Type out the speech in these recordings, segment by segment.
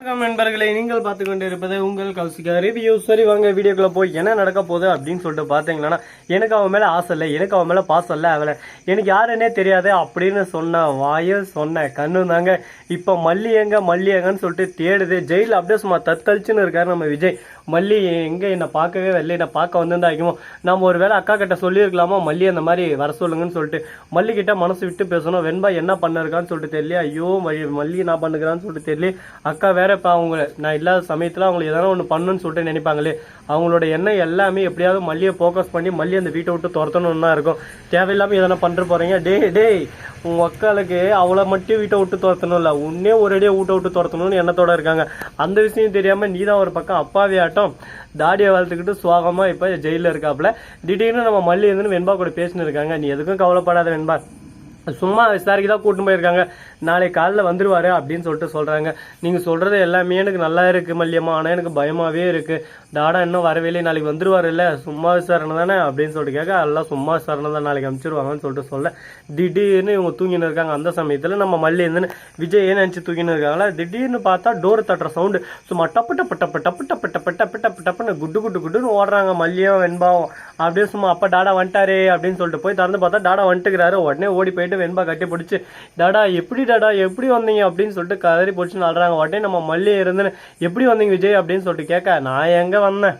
வணக்கம் நீங்கள் பார்த்து கொண்டு இருப்பது உங்கள் கௌசிகா ரிவ்யூ சரி வாங்க வீடியோக்குள்ள போய் என்ன நடக்க போகுது அப்படின்னு சொல்லிட்டு பார்த்தீங்கன்னா எனக்கு அவன் மேலே ஆசை இல்லை எனக்கு அவன் மேலே பாசம் இல்லை அவளை எனக்கு யாருன்னே தெரியாது அப்படின்னு சொன்ன வாய சொன்ன கண்ணு தாங்க. இப்போ மல்லி எங்க மல்லி எங்கன்னு சொல்லிட்டு தேடுது. ஜெயில் அப்படியே சும்மா தத்தளிச்சுன்னு இருக்காரு நம்ம விஜய். மல்லி எங்கே என்னை பார்க்கவே வரல என்னை பார்க்க வந்திருந்தா ஆகுமோ நம்ம ஒரு வேளை அக்கா கிட்ட சொல்லியிருக்கலாமா? மல்லி அந்த மாதிரி வர சொல்லுங்கன்னு சொல்லிட்டு மல்லி கிட்ட மனசு விட்டு பேசணும். வெண்பா என்ன பண்ணிருக்கான்னு சொல்லிட்டு தெரியல ஐயோ மல்லி மல்லி நான் பண்ணுகிறான்னு சொல்லிட்டு தெரியல அக்கா வேற இப்போ அவங்க நான் இல்லாத சமயத்தில் அவங்களுக்கு எதனா ஒன்று பண்ணணும்னு சொல்லிட்டு நினைப்பாங்களே அவங்களோட எண்ணம் எல்லாமே எப்படியாவது மல்லியை ஃபோக்கஸ் பண்ணி மல்லி அந்த வீட்டை விட்டு துரத்தணும்னு தான் இருக்கும். தேவையில்லாமல் எதனா பண்ணுற போகிறீங்க டே டேய் உன் அக்காளுக்கு அவளை மட்டும் வீட்டை விட்டு துரத்தணும் இல்லை உன்னே ஒரேடியாக வீட்டை விட்டு துரத்தணும்னு எண்ணத்தோட இருக்காங்க. அந்த விஷயம் தெரியாமல் நீ தான் ஒரு பக்கம் அப்பாவே ஆட்டம் தாடியை வளர்த்துக்கிட்டு சுவாகமாக இப்போ ஜெயிலில் இருக்காப்புல. திடீர்னு நம்ம மல்லி வந்து வெண்பா கூட பேசினு இருக்காங்க. நீ எதுக்கும் கவலைப்படாத வெண்பா. சும்மா விசாரிக்கு தான் கூட்டின்னு போயிருக்காங்க. நாளைக்கு காலைல வந்துருவாரு அப்படின்னு சொல்லிட்டு சொல்கிறாங்க நீங்கள் சொல்கிறது எல்லாமே எனக்கு நல்லா இருக்குது மல்லியம்மா. ஆனால் எனக்கு பயமாகவே இருக்குது டாடா இன்னும் வரவே இல்லை நாளைக்கு வந்துருவாரு இல்லை சும்மா விசாரணை தானே அப்படின்னு சொல்லிட்டு கேட்க எல்லாம் சும்மா விசாரணை தான். நாளைக்கு அனுப்பிச்சிருவாங்கன்னு சொல்லிட்டு சொல்ல. திடீர்னு இவங்க தூங்கின்னு இருக்காங்க. அந்த சமயத்தில் நம்ம மல்லி இருந்துன்னு விஜய் நினச்சி தூங்கின்னு இருக்காங்களா? திடீர்னு பார்த்தா டோர் தட்டுற சவுண்டு சும்மா டப்பு டப்பு டப்பு டப்பு டப்பு டப்பு டப்பு டப்பு டப்புன்னு குட்டு குட்டு குட்டுன்னு ஓடுறாங்க மல்லியம் வெண்பாவும். அப்படியே சும்மா அப்பா டாடா வந்துட்டாரே அப்படின்னு சொல்லிட்டு போய் திறந்து பார்த்தா டாடா வந்துட்டுக்கிறாரு. உடனே ஓடி போயிட்டு வெண்பா கட்டி பிடிச்சி டாடா எப்படி டாடா எப்படி வந்தீங்க? அப்படின்னு சொல்லிட்டு கதறி பிடிச்சி நல்றாங்க. உடனே நம்ம மல்லி இருந்துன்னு எப்படி வந்தீங்க விஜய்? அப்படின்னு சொல்லிட்டு கேட்க நான் எங்கே வந்தேன்?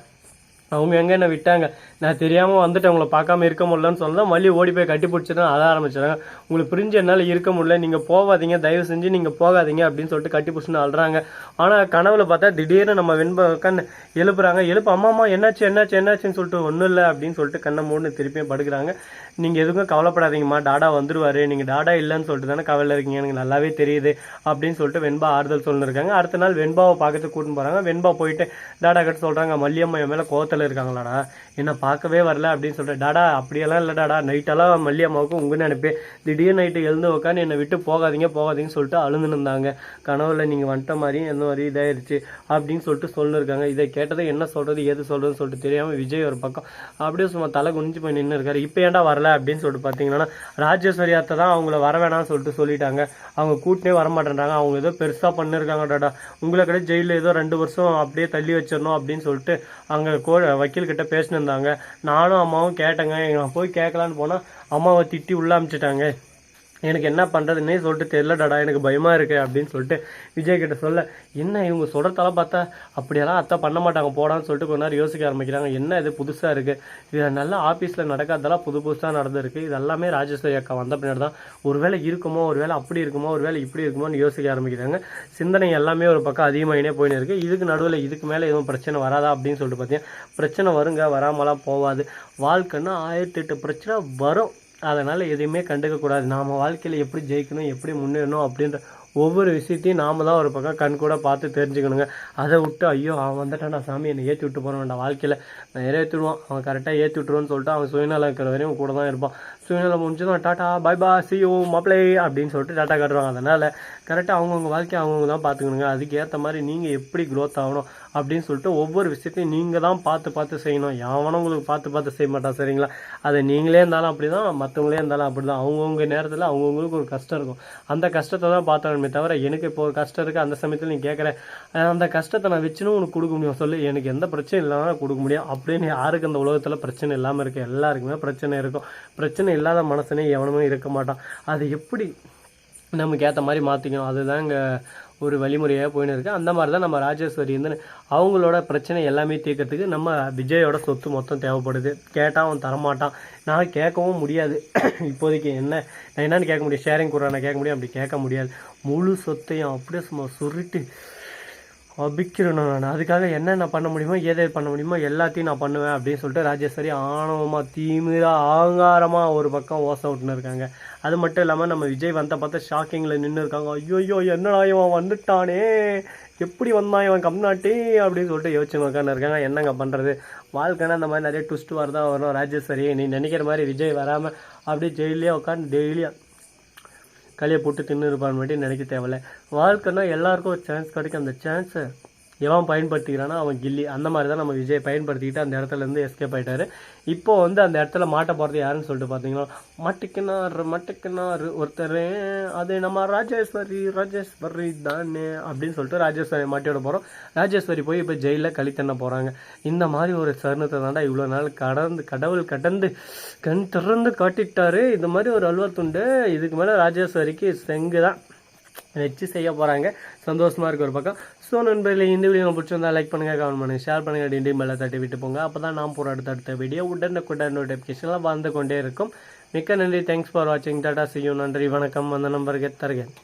அவங்க எங்கே என்ன விட்டாங்க? நான் தெரியாமல் வந்துட்டு உங்களை பார்க்காம இருக்க முடியலன்னு சொன்னா மல்லி ஓடி போய் கட்டி பிடிச்சிட்டு அழ ஆரம்பிச்சிடுறாங்க உங்களுக்கு பிரிஞ்சு என்னால் இருக்க முடியல. நீங்கள் போகாதீங்க. தயவு செஞ்சு நீங்கள் போகாதீங்க. அப்படின்னு சொல்லிட்டு கட்டி பிடிச்சின்னு அழுறாங்க ஆனால் கனவுல பார்த்தா திடீர்னு நம்ம வெண்ப கண் எழுப்புறாங்க. எழுப்பு அம்மா அம்மா என்னாச்சு என்னாச்சு என்னாச்சுன்னு சொல்லிட்டு ஒன்றும் இல்லை. அப்படின்னு சொல்லிட்டு கண்ணை மூணு திருப்பியும் படுக்கிறாங்க. நீங்கள் எதுக்கும் கவலைப்படாதீங்கம்மா. டாடா வந்துடுவாரு நீங்கள் டாடா இல்லைன்னு சொல்லிட்டு தானே கவலை இருக்கீங்க. எனக்கு நல்லாவே தெரியுது அப்படின்னு சொல்லிட்டு வெண்பா ஆறுதல் சொல்லிருக்காங்க. அடுத்த நாள் வெண்பாவை பார்க்கறதுக்கு கூட்டின்னு போகிறாங்க வெண்பா போயிட்டு டாடா கிட்ட சொல்கிறாங்க மல்லியம்மா என் மேலே கோவத்துல இருக்காங்களாடா. என்ன பார்க்கவே வரல அப்படின்னு சொல்லிட்டு டாடா அப்படியெல்லாம் இல்லை டாடா. நைட்டெல்லாம் மல்லியம்மாவுக்கு உங்கள் நினைப்பே திடீர் நைட்டு எழுந்து உட்காந்து என்னை விட்டு போகாதீங்க போகாதீங்கன்னு சொல்லிட்டு அழுந்துன்னு இருந்தாங்க. கனவுல நீங்கள் வந்துட்ட மாதிரி எந்த மாதிரி இதாயிருச்சு அப்படின்னு சொல்லிட்டு சொல்லிருக்காங்க. இதை கேட்டதை என்ன சொல்கிறது எது சொல்கிறதுன்னு சொல்லிட்டு தெரியாமல் விஜய் ஒரு பக்கம் அப்படியே சும்மா தலை குனிஞ்சு போய் நின்று இருக்காரு இப்போ ஏன்டா வரல? அப்படின்னு சொல்லிட்டு பார்த்தீங்கன்னா ராஜேஸ்வரி அத்தை தான் அவங்கள வர வேணாம்னு சொல்லிட்டு சொல்லிட்டாங்க. அவங்க கூட்டினே வர மாட்டேன்றாங்க அவங்க ஏதோ பெருசாக பண்ணிருக்காங்க டாடா. உங்களை கிட்ட ஜெயிலில் ஏதோ ரெண்டு வருஷம் அப்படியே தள்ளி வச்சிடணும் அப்படின்னு சொல்லிட்டு அங்கே கோ வக்கீல்கிட்ட பேசினிருந்தாங்க. நானும் அம்மாவும் கேட்டேங்க. நான் போய் கேட்கலான்னு போனால் அம்மாவை திட்டி உள்ள அமிச்சிட்டாங்க. எனக்கு என்ன பண்ணுறதுன்னே சொல்லிட்டு தெரிலடாடா எனக்கு பயமாக இருக்கு அப்படின்னு சொல்லிட்டு விஜய் கிட்ட சொல்ல என்ன இவங்க சொல்கிறதெல்லாம் பார்த்தா அப்படியெல்லாம் அத்தை பண்ண மாட்டாங்க போடான்னு சொல்லிட்டு கொஞ்ச நேரம் யோசிக்க ஆரம்பிக்கிறாங்க. என்ன இது புதுசாக இருக்குது இது நல்ல ஆஃபீஸில் நடக்காதெல்லாம் புது புதுசாக நடந்திருக்கு. இது எல்லாமே ராஜேஸ்வரி அக்கா வந்த பின்னாடி தான். ஒருவேளை இருக்குமோ ஒருவேளை அப்படி இருக்குமோ ஒரு வேலை இப்படி இருக்குமோன்னு யோசிக்க ஆரம்பிக்கிறாங்க. சிந்தனை எல்லாமே ஒரு பக்கம் அதிகமாகினே போயின்னு இருக்குது இதுக்கு நடுவில் இதுக்கு மேலே எதுவும் பிரச்சனை வராதா அப்படின்னு சொல்லிட்டு பார்த்தீங்கன்னா பிரச்சனை வருங்க வராமலாம் போகாது. வாழ்க்கைன்னா ஆயிரத்தி எட்டு பிரச்சனை வரும். அதனால் எதையுமே கண்டுக்க கூடாது நாம் வாழ்க்கையில் எப்படி ஜெயிக்கணும் எப்படி முன்னேறணும் அப்படின்ற ஒவ்வொரு விஷயத்தையும் நாம் தான் ஒரு பக்கம் கண் கூட பார்த்து தெரிஞ்சுக்கணுங்க. அதை விட்டு ஐயோ அவன் வந்துட்டான்டா சாமி என்னை ஏற்றி விட்டு போகிறவன்டா வாழ்க்கையில் நான் ஏற்றிடுவான் அவன் கரெக்டாக ஏற்றி விட்டுருவான்னு சொல்லிட்டு அவன் சுயநலம் இருக்கிற வரையும் கூட தான் இருப்பான். சுயநலம் முடிஞ்சதும் டாட்டா பை பா சி யூ மாப்பிளை அப்படின்னு சொல்லிட்டு டாட்டா காட்டுவாங்க. அதனால் கரெக்டாக அவங்கவுங்க வாழ்க்கையை அவங்கவுங்க தான் பார்த்துக்கணுங்க. அதுக்கு ஏற்ற மாதிரி நீங்கள் எப்படி க்ரோத் ஆகணும் அப்படின்னு சொல்லிட்டு ஒவ்வொரு விஷயத்தையும் நீங்கள் தான் பார்த்து பார்த்து செய்யணும். எவனும் உங்களுக்கு பார்த்து பார்த்து செய்ய மாட்டான் சரிங்களா? அது நீங்களே இருந்தாலும் அப்படி தான் மற்றவங்களே இருந்தாலும் அப்படி தான் அவங்கவுங்க நேரத்தில் அவங்கவுங்களுக்கு ஒரு கஷ்டம் இருக்கும். அந்த கஷ்டத்தை தான் பார்த்தாலுமே தவிர எனக்கு இப்போ ஒரு கஷ்டம் இருக்குது அந்த சமயத்தில் நீ கேட்குற அந்த கஷ்டத்தை நான் வச்சுன்னு உனக்கு கொடுக்க முடியும்? சொல்லி. எனக்கு எந்த பிரச்சனையும் இல்லாமல் கொடுக்க முடியும். அப்படின்னு யாருக்கு அந்த உலகத்தில் பிரச்சனை இல்லாமல் இருக்கு? எல்லாருக்குமே பிரச்சனை இருக்கும். பிரச்சனை இல்லாத மனசனே எவனுமே இருக்க மாட்டான். அது எப்படி நமக்கு ஏற்ற மாதிரி மாற்றிக்கணும் அதுதான் இங்கே ஒரு வழிமுறையாக போயின்னு இருக்கு அந்த மாதிரி தான் நம்ம ராஜேஸ்வரி வந்து அவங்களோட பிரச்சனை எல்லாமே தீர்க்கறதுக்கு நம்ம விஜயோட சொத்து மொத்தம் தேவைப்படுது. கேட்டால் அவன் தரமாட்டான். நான் கேட்கவும் முடியாது. இப்போதைக்கு என்ன நான் என்னன்னு கேட்க முடியும் ஷேரிங் கூட நான் கேட்க முடியும். அப்படி கேட்க முடியாது. முழு சொத்தையும் அப்படியே சும்மா சுருட்டு அபிக்கிறணும் நான். அதுக்காக என்னென்ன பண்ண முடியுமோ ஏதே பண்ண முடியுமோ எல்லாத்தையும் நான் பண்ணுவேன் அப்படின்னு சொல்லிட்டு ராஜேஸ்வரி ஆணவமாக தீமிரா ஆங்காரமாக ஒரு பக்கம் ஓசை விட்டுன்னு இருக்காங்க. அது மட்டும் இல்லாமல் நம்ம விஜய் வந்த பார்த்தா ஷாக்கிங்கில் நின்று இருக்காங்க. ஐயோ என்னடா இவன் வந்துட்டானே? எப்படி வந்தான் இவன் கம்நாட்டி? அப்படின்னு சொல்லிட்டு யோசிச்சு உட்காந்து இருக்காங்க. என்னங்க பண்ணுறது வாழ்க்கைன்னா அந்த மாதிரி நிறைய ட்விஸ்ட் வரதான் வரும். ராஜேஸ்வரி நீ நினைக்கிற மாதிரி விஜய் வராமல் அப்படியே ஜெயிலே உட்காந்து டெய்லியும் களியை போட்டு தின்னு இருப்பான்னு மட்டும் நினைக்க தேவையில்ல. வாழ்க்கைன்னா எல்லாருக்கும் ஒரு சான்ஸ் கிடைக்கும். அந்த சான்ஸை எவன் பயன்படுத்திக்கிறானோ அவன் கில்லி. அந்த மாதிரி தான் நம்ம விஜய் பயன்படுத்திக்கிட்டு அந்த இடத்துலேருந்து எஸ்கேப் ஆகிட்டாரு இப்போ வந்து அந்த இடத்துல மாட்ட போகிறது யாருன்னு சொல்லிட்டு பார்த்தீங்கன்னா மட்டிக்கினார் மட்டிக்கினார் ஒருத்தர் அது நம்ம ராஜேஸ்வரி ராஜேஸ்வரி தானே அப்படின்னு சொல்லிட்டு ராஜேஸ்வரி மாட்டியோட போகிறோம் ராஜேஸ்வரி போய் இப்போ ஜெயிலில் களி தண்ண போகிறாங்க இந்த மாதிரி ஒரு சரணத்தை தாண்டா இவ்வளோ நாள் கடந்து கடவுள் கடந்து கண் திறந்து காட்டிட்டாரு. இந்த மாதிரி ஒரு அல்வா துண்டு இதுக்கு மேலே ராஜேஸ்வரிக்கு செங்கு தான் வச்சு செய்ய போகிறாங்க சந்தோஷமாக இருக்கு ஒரு பக்கம். ஸோ நண்பர்களே இந்த வீடியோ பிடிச்சிருந்தா லைக் பண்ணுங்கள் கமெண்ட் பண்ணுங்கள் ஷேர் பண்ணுங்கள் டிண்டி மேலே தட்டி விட்டு போங்க. அப்போ தான் நான் போகிற அடுத்த அடுத்த வீடியோ உடனுக்குடன் நோட்டிஃபிகேஷன்லாம் வந்து கொண்டே இருக்கும். மிக்க நன்றி. தேங்க்ஸ் ஃபார் வாட்சிங் டாடா சியூ நன்றி. வணக்கம். அந்த நம்பருக்கு தருகிறேன்